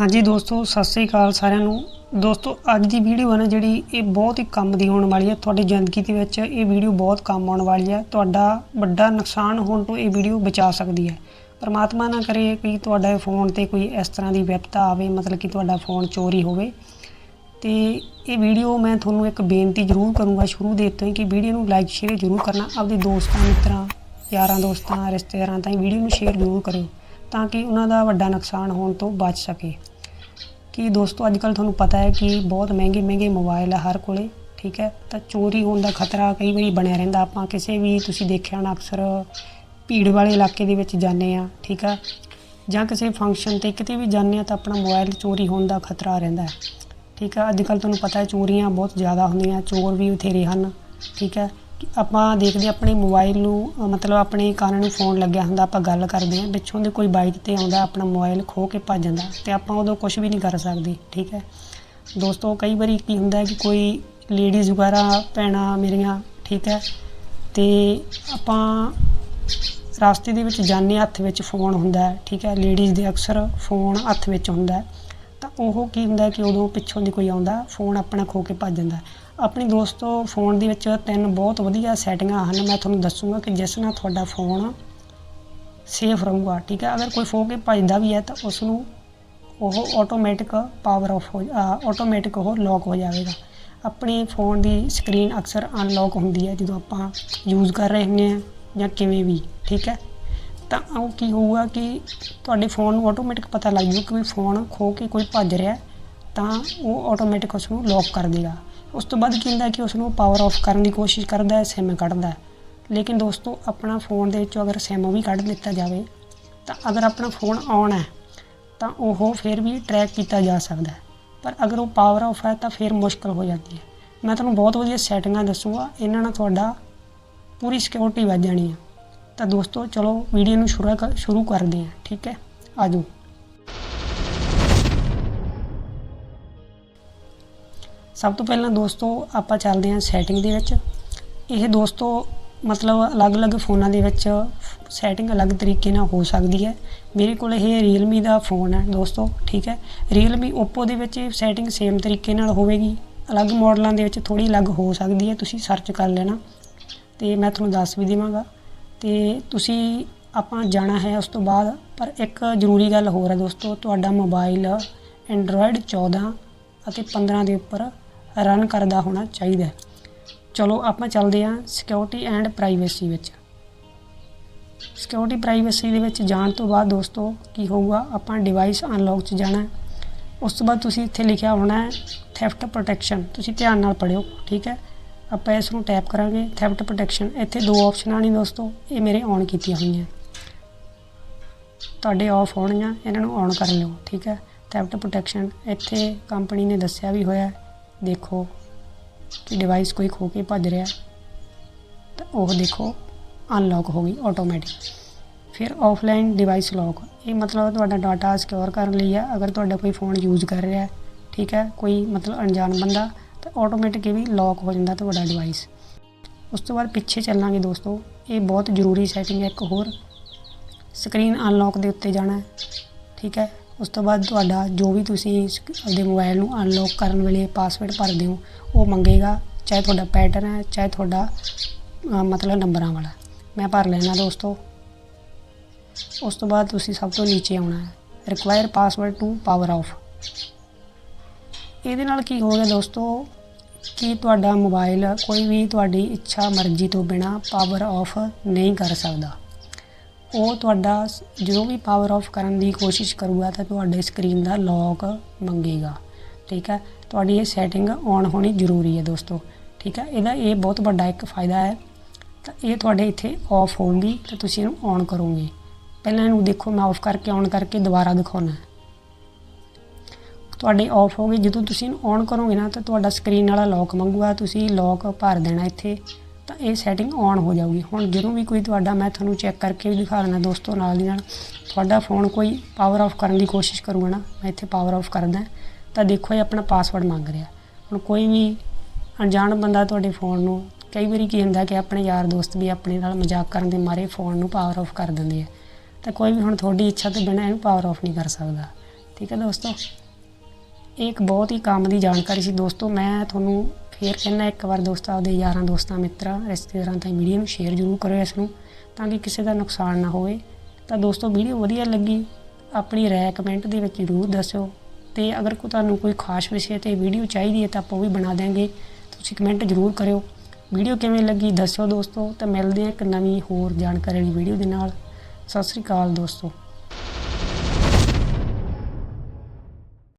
ਹਾਂਜੀ ਦੋਸਤੋ, ਸਤਿ ਸ੍ਰੀ ਅਕਾਲ ਸਾਰਿਆਂ ਨੂੰ। ਦੋਸਤੋ, ਅੱਜ ਦੀ ਵੀਡੀਓ ਹੈ ਨਾ ਜਿਹੜੀ, ਇਹ ਬਹੁਤ ਹੀ ਕੰਮ ਦੀ ਹੋਣ ਵਾਲੀ ਹੈ। ਤੁਹਾਡੀ ਜ਼ਿੰਦਗੀ ਦੇ ਵਿੱਚ ਇਹ ਵੀਡੀਓ ਬਹੁਤ ਕੰਮ ਆਉਣ ਵਾਲੀ ਹੈ। ਤੁਹਾਡਾ ਵੱਡਾ ਨੁਕਸਾਨ ਹੋਣ ਤੋਂ ਇਹ ਵੀਡੀਓ ਬਚਾ ਸਕਦੀ ਹੈ। ਪਰਮਾਤਮਾ ਨਾ ਕਰੇ ਕਿ ਤੁਹਾਡੇ ਫੋਨ ਤੇ ਕੋਈ ਇਸ ਤਰ੍ਹਾਂ ਦੀ ਵਿਪਤਾ ਆਵੇ, ਮਤਲਬ ਕਿ ਤੁਹਾਡਾ ਫੋਨ ਚੋਰੀ ਹੋਵੇ। ਤੇ ਇਹ ਵੀਡੀਓ ਮੈਂ ਤੁਹਾਨੂੰ ਇੱਕ ਬੇਨਤੀ ਜ਼ਰੂਰ ਕਰੂੰਗਾ ਸ਼ੁਰੂ ਦੇ ਤੋਂ ਹੀ ਕਿ ਵੀਡੀਓ ਨੂੰ ਲਾਈਕ ਸ਼ੇਅਰ ਜ਼ਰੂਰ ਕਰਨਾ। ਆਪਦੇ ਦੋਸਤਾਂ, ਮਿੱਤਰਾਂ ਯਾਰਾਂ ਦੋਸਤਾਂ, ਰਿਸ਼ਤੇਦਾਰਾਂ ਤਾਈਂ ਵੀਡੀਓ ਨੂੰ ਸ਼ੇਅਰ ਜ਼ਰੂਰ ਕਰਿਓ। ਤਾਂ ਕਿ ਉਹਨਾਂ ਦਾ ਵੱਡਾ ਨੁਕਸਾਨ ਹੋਣ ਤੋਂ ਬਚ ਸਕੇ। ਕਿ ਦੋਸਤੋ ਅੱਜ ਕੱਲ ਤੁਹਾਨੂੰ ਪਤਾ ਹੈ ਕਿ ਬਹੁਤ ਮਹਿੰਗੇ ਮਹਿੰਗੇ ਮੋਬਾਈਲ ਆ ਹਰ ਕੋਲੇ, ਠੀਕ ਹੈ? ਤਾਂ ਚੋਰੀ ਹੋਣ ਦਾ ਖਤਰਾ ਕਈ ਵਾਰੀ ਬਣਿਆ ਰਹਿੰਦਾ। ਆਪਾਂ ਕਿਸੇ ਵੀ ਤੁਸੀਂ ਦੇਖਿਆ ਹੋਣਾ ਅਕਸਰ ਭੀੜ ਵਾਲੇ ਇਲਾਕੇ ਦੇ ਵਿੱਚ ਜਾਂਦੇ ਆ ਠੀਕ ਆ ਜਾਂ ਕਿਸੇ ਫੰਕਸ਼ਨ ਤੇ ਕਿਤੇ ਵੀ ਜਾਂਦੇ ਆ ਤਾਂ ਆਪਣਾ ਮੋਬਾਈਲ ਚੋਰੀ ਹੋਣ ਦਾ ਖਤਰਾ ਰਹਿੰਦਾ ਹੈ। ਠੀਕ ਆ ਅੱਜ ਕੱਲ ਤੁਹਾਨੂੰ ਪਤਾ ਹੈ ਚੋਰੀਆਂ ਬਹੁਤ ਜ਼ਿਆਦਾ ਹੁੰਦੀਆਂ, ਚੋਰ ਵੀ ਬਥੇਰੇ ਹਨ, ਠੀਕ ਹੈ? ਆਪਾਂ ਦੇਖਦੇ ਆਪਣੇ ਮੋਬਾਈਲ ਨੂੰ ਮਤਲਬ ਆਪਣੇ ਕੰਨ ਨੂੰ ਫੋਨ ਲੱਗਿਆ ਹੁੰਦਾ ਆਪਾਂ ਗੱਲ ਕਰਦੇ ਹਾਂ ਪਿੱਛੋਂ ਦੇ ਕੋਈ ਬਾਈਕ ਤੇ ਆਉਂਦਾ ਆਪਣਾ ਮੋਬਾਈਲ ਖੋਹ ਕੇ ਭੱਜ ਜਾਂਦਾ ਅਤੇ ਆਪਾਂ ਉਦੋਂ ਕੁਛ ਵੀ ਨਹੀਂ ਕਰ ਸਕਦੇ ਠੀਕ ਹੈ? ਦੋਸਤੋ ਕਈ ਵਾਰੀ ਕੀ ਹੁੰਦਾ ਕਿ ਕੋਈ ਲੇਡੀਜ਼ ਵਗੈਰਾ ਭੈਣਾਂ ਮੇਰੀਆਂ ਠੀਕ ਹੈ? ਅਤੇ ਆਪਾਂ ਰਸਤੇ ਦੇ ਵਿੱਚ ਜਾਂਦੇ ਹਾਂ, ਹੱਥ ਵਿੱਚ ਫੋਨ ਹੁੰਦਾ ਠੀਕ ਹੈ? ਲੇਡੀਜ਼ ਦੇ ਅਕਸਰ ਫੋਨ ਹੱਥ ਵਿੱਚ ਹੁੰਦਾ ਤਾਂ ਉਹ ਕੀ ਹੁੰਦਾ ਕਿ ਉਦੋਂ ਪਿੱਛੋਂ ਦੀ ਕੋਈ ਆਉਂਦਾ ਫੋਨ ਆਪਣਾ ਖੋ ਕੇ ਭੱਜ ਜਾਂਦਾ। ਆਪਣੀ ਦੋਸਤੋ ਫੋਨ ਦੇ ਵਿੱਚ ਤਿੰਨ ਬਹੁਤ ਵਧੀਆ ਸੈਟਿੰਗਾਂ ਹਨ। ਮੈਂ ਤੁਹਾਨੂੰ ਦੱਸੂਗਾ ਕਿ ਜਿਸ ਨਾਲ ਤੁਹਾਡਾ ਫੋਨ ਸੇਫ ਰਹੂਗਾ, ਠੀਕ ਹੈ? ਅਗਰ ਕੋਈ ਖੋ ਕੇ ਭੱਜਦਾ ਵੀ ਹੈ ਤਾਂ ਉਸ ਨੂੰ ਉਹ ਆਟੋਮੈਟਿਕ ਪਾਵਰ ਆਫ ਹੋ ਆਟੋਮੈਟਿਕ ਉਹ ਲੌਕ ਹੋ ਜਾਵੇਗਾ। ਆਪਣੇ ਫੋਨ ਦੀ ਸਕਰੀਨ ਅਕਸਰ ਅਨਲੌਕ ਹੁੰਦੀ ਹੈ ਜਦੋਂ ਆਪਾਂ ਯੂਜ਼ ਕਰ ਰਹੇ ਹੁੰਦੇ ਹਾਂ ਜਾਂ ਕਿਵੇਂ ਵੀ, ਠੀਕ ਹੈ? ਤਾਂ ਉਹ ਕੀ ਹੋਊਗਾ ਕਿ ਤੁਹਾਡੇ ਫੋਨ ਨੂੰ ਆਟੋਮੈਟਿਕ ਪਤਾ ਲੱਗ ਜੂ ਕਿ ਵੀ ਫੋਨ ਖੋ ਕੇ ਕੋਈ ਭੱਜ ਰਿਹਾ ਤਾਂ ਉਹ ਆਟੋਮੈਟਿਕ ਉਸ ਨੂੰ ਲੌਕ ਕਰ ਦੇਗਾ। ਉਸ ਤੋਂ ਬਾਅਦ ਕੀ ਹੁੰਦਾ ਕਿ ਉਸ ਨੂੰ ਪਾਵਰ ਆਫ ਕਰਨ ਦੀ ਕੋਸ਼ਿਸ਼ ਕਰਦਾ ਹੈ, ਸਿਮ ਕੱਢਦਾ ਹੈ। ਲੇਕਿਨ ਦੋਸਤੋ, ਆਪਣਾ ਫੋਨ ਦੇ ਵਿੱਚੋਂ ਅਗਰ ਸਿਮ ਵੀ ਕੱਢ ਦਿੱਤਾ ਜਾਵੇ, ਤਾਂ ਅਗਰ ਆਪਣਾ ਫੋਨ ਔਨ ਹੈ, ਤਾਂ ਉਹ ਫਿਰ ਵੀ ਟਰੈਕ ਕੀਤਾ ਜਾ ਸਕਦਾ ਹੈ। ਪਰ ਅਗਰ ਉਹ ਪਾਵਰ ਆਫ ਹੈ, ਤਾਂ ਫਿਰ ਮੁਸ਼ਕਲ ਹੋ ਜਾਂਦੀ ਹੈ। ਮੈਂ ਤੁਹਾਨੂੰ ਬਹੁਤ ਵਧੀਆ ਸੈਟਿੰਗਾਂ ਦੱਸੂਗਾ, ਇਹਨਾਂ ਨਾਲ ਤੁਹਾਡਾ ਪੂਰੀ ਸਿਕਿਉਰਿਟੀ ਵੱਧ ਜਾਣੀ ਹੈ। ਤਾਂ ਦੋਸਤੋ, ਚਲੋ ਵੀਡੀਓ ਨੂੰ ਸ਼ੁਰੂ ਕਰ- ਸ਼ੁਰੂ ਕਰਦੇ ਹਾਂ, ਠੀਕ ਹੈ? ਆਜੋ ਸਭ ਤੋਂ ਪਹਿਲਾਂ ਦੋਸਤੋ ਆਪਾਂ ਚੱਲਦੇ ਹਾਂ ਸੈਟਿੰਗ ਦੇ ਵਿੱਚ। ਇਹ ਦੋਸਤੋ ਮਤਲਬ ਅਲੱਗ-ਅਲੱਗ ਫੋਨਾਂ ਦੇ ਵਿੱਚ ਸੈਟਿੰਗ ਅਲੱਗ ਤਰੀਕੇ ਨਾਲ ਹੋ ਸਕਦੀ ਹੈ। ਮੇਰੇ ਕੋਲ ਇਹ Realme ਦਾ ਫੋਨ ਹੈ ਦੋਸਤੋ, ਠੀਕ ਹੈ? Realme Oppo ਦੇ ਵਿੱਚ ਇਹ ਸੈਟਿੰਗ ਸੇਮ ਤਰੀਕੇ ਨਾਲ ਹੋਵੇਗੀ। ਅਲੱਗ ਮਾਡਲਾਂ ਦੇ ਵਿੱਚ ਥੋੜੀ ਅਲੱਗ ਹੋ ਸਕਦੀ ਹੈ, ਤੁਸੀਂ ਸਰਚ ਕਰ ਲੈਣਾ। ਤੇ ਮੈਂ ਤੁਹਾਨੂੰ ਦੱਸ ਵੀ ਦੇਵਾਂਗਾ। ਤੇ ਤੁਸੀਂ, ਆਪਾਂ ਜਾਣਾ ਹੈ ਉਸ ਤੋਂ ਬਾਅਦ, ਪਰ ਇੱਕ ਜ਼ਰੂਰੀ ਗੱਲ ਹੋਰ ਹੈ ਦੋਸਤੋ, ਤੁਹਾਡਾ ਮੋਬਾਈਲ ਐਂਡਰੋਇਡ 14 ਅਤੇ 15 ਦੇ ਉੱਪਰ ਰਨ ਕਰਦਾ ਹੋਣਾ ਚਾਹੀਦਾ ਹੈ। ਚਲੋ, ਆਪਾਂ ਚੱਲਦੇ ਹਾਂ ਸਿਕਿਉਰਿਟੀ ਐਂਡ ਪ੍ਰਾਈਵੇਸੀ ਵਿੱਚ। ਸਿਕਿਉਰਿਟੀ ਪ੍ਰਾਈਵੇਸੀ ਦੇ ਵਿੱਚ ਜਾਣ ਤੋਂ ਬਾਅਦ ਦੋਸਤੋ, ਕੀ ਹੋਊਗਾ? ਆਪਾਂ ਡਿਵਾਈਸ ਅਨਲੌਕ 'ਚ ਜਾਣਾ ਹੈ। ਉਸ ਤੋਂ ਬਾਅਦ ਤੁਸੀਂ ਇੱਥੇ ਲਿਖਿਆ ਹੋਣਾ ਹੈ ਥੈਫਟ ਪ੍ਰੋਟੈਕਸ਼ਨ ਤੁਸੀਂ ਧਿਆਨ ਨਾਲ ਪੜਿਓ ਠੀਕ ਹੈ? ਆਪਾਂ ਇਸ ਨੂੰ ਟੈਪ ਕਰਾਂਗੇ ਥੈਫਟ ਪ੍ਰੋਟੈਕਸ਼ਨ ਇੱਥੇ ਦੋ ਆਪਸ਼ਨਾਂ ਨੇ ਦੋਸਤੋ, ਇਹ ਮੇਰੇ ਔਨ ਕੀਤੀਆਂ ਹੋਈਆਂ ਤੁਹਾਡੇ ਆਫ ਹੋਣਗੀਆਂ ਇਹਨਾਂ ਨੂੰ ਔਨ ਕਰ ਲਿਓ, ਠੀਕ ਹੈ? ਥੈਫਟ ਪ੍ਰੋਟੈਕਸ਼ਨ ਇੱਥੇ ਕੰਪਨੀ ਨੇ ਦੱਸਿਆ ਵੀ ਹੋਇਆ ਦੇਖੋ ਕਿ ਡਿਵਾਈਸ ਕੋਈ ਖੋ ਕੇ ਭੱਜ ਰਿਹਾ। ਤਾਂ ਉਹ ਦੇਖੋ ਅਨਲੌਕ ਹੋ ਗਈ ਆਟੋਮੈਟਿਕ ਫਿਰ ਆਫਲਾਈਨ ਡਿਵਾਈਸ ਲੌਕ ਇਹ ਮਤਲਬ ਤੁਹਾਡਾ ਡਾਟਾ ਸਿਕਿਉਰ ਕਰਨ ਲਈ ਹੈ ਅਗਰ ਤੁਹਾਡਾ ਕੋਈ ਫੋਨ ਯੂਜ਼ ਕਰ ਰਿਹਾ ਹੈ, ਠੀਕ ਹੈ, ਕੋਈ ਮਤਲਬ ਅਣਜਾਣ ਬੰਦਾ, ਤਾਂ ਆਟੋਮੈਟਿਕ ਇਹ ਵੀ ਲੌਕ ਹੋ ਜਾਂਦਾ ਤੁਹਾਡਾ ਡਿਵਾਈਸ ਉਸ ਤੋਂ ਬਾਅਦ ਪਿੱਛੇ ਚੱਲਾਂਗੇ ਦੋਸਤੋ। ਇਹ ਬਹੁਤ ਜ਼ਰੂਰੀ ਸੈਟਿੰਗ ਹੈ ਇੱਕ ਹੋਰ। ਸਕਰੀਨ ਅਨਲੌਕ ਦੇ ਉੱਤੇ ਜਾਣਾ ਠੀਕ ਹੈ। ਉਸ ਤੋਂ ਬਾਅਦ ਤੁਹਾਡਾ ਜੋ ਵੀ ਤੁਸੀਂ ਸਕ- ਮੋਬਾਈਲ ਨੂੰ ਅਨਲੌਕ ਕਰਨ ਵੇਲੇ ਪਾਸਵਰਡ ਭਰਦੇ ਹੋ ਉਹ ਮੰਗੇਗਾ ਚਾਹੇ ਤੁਹਾਡਾ ਪੈਟਰਨ ਹੈ ਚਾਹੇ ਤੁਹਾਡਾ ਅ, ਮਤਲਬ ਨੰਬਰਾਂ ਵਾਲਾ। ਮੈਂ ਭਰ ਲੈਣਾ ਦੋਸਤੋ। ਉਸ ਤੋਂ ਬਾਅਦ ਤੁਸੀਂ ਸਭ ਤੋਂ ਨੀਚੇ ਆਉਣਾ ਹੈ। Require password to power off ਇਹਦੇ ਨਾਲ ਕੀ ਹੋ ਗਿਆ ਦੋਸਤੋ? ਕਿ ਤੁਹਾਡਾ ਮੋਬਾਈਲ ਕੋਈ ਵੀ ਤੁਹਾਡੀ ਇੱਛਾ ਮਰਜ਼ੀ ਤੋਂ ਬਿਨਾ ਪਾਵਰ ਆਫ ਨਹੀਂ ਕਰ ਸਕਦਾ। ਉਹ ਤੁਹਾਡਾ ਜਦੋਂ ਵੀ ਪਾਵਰ ਆਫ ਕਰਨ ਦੀ ਕੋਸ਼ਿਸ਼ ਕਰੂਗਾ ਤਾਂ ਤੁਹਾਡੇ ਸਕਰੀਨ ਦਾ ਲੌਕ ਮੰਗੇਗਾ। ਠੀਕ ਹੈ? ਤੁਹਾਡੀ ਇਹ ਸੈਟਿੰਗ ਔਨ ਹੋਣੀ ਜ਼ਰੂਰੀ ਹੈ ਦੋਸਤੋ। ਠੀਕ ਹੈ? ਇਹਦਾ ਇਹ ਬਹੁਤ ਵੱਡਾ ਇੱਕ ਫਾਇਦਾ ਹੈ। ਤਾਂ ਇਹ ਤੁਹਾਡੇ ਇੱਥੇ ਆਫ ਹੋਊਗੀ ਤਾਂ ਤੁਸੀਂ ਇਹਨੂੰ ਔਨ ਕਰੋਗੇ। ਪਹਿਲਾਂ ਇਹਨੂੰ ਦੇਖੋ, ਮੈਂ ਆਫ ਕਰਕੇ ਔਨ ਕਰਕੇ ਦੁਬਾਰਾ ਦਿਖਾਉਣਾ ਤੁਹਾਡੇ ਆਫ ਹੋ ਗਈ ਜਦੋਂ ਤੁਸੀਂ ਇਹਨੂੰ ਔਨ ਕਰੋਗੇ ਨਾ ਤਾਂ ਤੁਹਾਡਾ ਸਕਰੀਨ ਵਾਲਾ ਲੌਕ ਮੰਗੂਗਾ। ਤੁਸੀਂ ਲੌਕ ਭਰ ਦੇਣਾ ਇੱਥੇ। ਤਾਂ ਇਹ ਸੈਟਿੰਗ ਔਨ ਹੋ ਜਾਊਗੀ। ਹੁਣ ਜਦੋਂ ਵੀ ਕੋਈ ਤੁਹਾਡਾ, ਮੈਂ ਤੁਹਾਨੂੰ ਚੈੱਕ ਕਰਕੇ ਵੀ ਦਿਖਾ ਲੈਣਾ ਦੋਸਤੋ ਨਾਲ ਦੀ ਨਾਲ। ਤੁਹਾਡਾ ਫੋਨ ਕੋਈ ਪਾਵਰ ਆਫ ਕਰਨ ਦੀ ਕੋਸ਼ਿਸ਼ ਕਰੂਗਾ ਨਾ, ਮੈਂ ਇੱਥੇ ਪਾਵਰ ਆਫ ਕਰਦਾ। ਤਾਂ ਦੇਖੋ, ਇਹ ਆਪਣਾ ਪਾਸਵਰਡ ਮੰਗ ਰਿਹਾ। ਹੁਣ ਕੋਈ ਵੀ ਅਣਜਾਣ ਬੰਦਾ ਤੁਹਾਡੇ ਫੋਨ ਨੂੰ, ਕਈ ਵਾਰੀ ਕੀ ਹੁੰਦਾ ਕਿ ਆਪਣੇ ਯਾਰ ਦੋਸਤ ਵੀ ਆਪਣੇ ਨਾਲ ਮਜ਼ਾਕ ਕਰਨ ਦੇ ਮਾਰੇ ਫੋਨ ਨੂੰ ਪਾਵਰ ਆਫ ਕਰ ਦਿੰਦੇ ਆ। ਤਾਂ ਕੋਈ ਵੀ ਹੁਣ ਤੁਹਾਡੀ ਇੱਛਾ ਤੋਂ ਬਿਨਾਂ ਇਹਨੂੰ ਪਾਵਰ ਆਫ ਨਹੀਂ ਕਰ ਸਕਦਾ। ਠੀਕ ਹੈ ਦੋਸਤੋ? ਇਹ ਇੱਕ ਬਹੁਤ ਹੀ ਕੰਮ ਦੀ ਜਾਣਕਾਰੀ ਸੀ। ਦੋਸਤੋ, ਮੈਂ ਤੁਹਾਨੂੰ ਫੇਰ ਕਹਿੰਦਾ ਇੱਕ ਵਾਰ ਦੋਸਤਾਂ, ਆਪਦੇ ਯਾਰਾਂ ਦੋਸਤਾਂ, ਮਿੱਤਰਾਂ, ਰਿਸ਼ਤੇਦਾਰਾਂ ਤਾਈਂ ਵੀਡੀਓ ਨੂੰ ਸ਼ੇਅਰ ਜ਼ਰੂਰ ਕਰੋ ਇਸ ਨੂੰ, ਤਾਂ ਕਿ ਕਿਸੇ ਦਾ ਨੁਕਸਾਨ ਨਾ ਹੋਵੇ। ਤਾਂ ਦੋਸਤੋ, ਵੀਡੀਓ ਵਧੀਆ ਲੱਗੀ, ਆਪਣੀ ਰਾਏ ਕਮੈਂਟ ਦੇ ਵਿੱਚ ਜ਼ਰੂਰ ਦੱਸਿਓ। ਤੇ ਅਗਰ ਕੋਈ ਤੁਹਾਨੂੰ ਕੋਈ ਖਾਸ ਵਿਸ਼ੇ ਤੇ ਵੀਡੀਓ ਚਾਹੀਦੀ ਹੈ, ਤਾਂ ਆਪਾਂ ਉਹ ਵੀ ਬਣਾ ਦਿਆਂਗੇ। ਤੁਸੀਂ ਕਮੈਂਟ ਜ਼ਰੂਰ ਕਰਿਓ। ਵੀਡੀਓ ਕਿਵੇਂ ਲੱਗੀ, ਦੱਸਿਓ ਦੋਸਤੋ। ਤਾਂ ਮਿਲਦੇ ਹਾਂ ਇੱਕ ਨਵੀਂ ਹੋਰ ਜਾਣਕਾਰੀ ਵਾਲੀ ਵੀਡੀਓ ਦੇ ਨਾਲ। ਸਤਿ ਸ੍ਰੀ ਅਕਾਲ ਦੋਸਤੋ।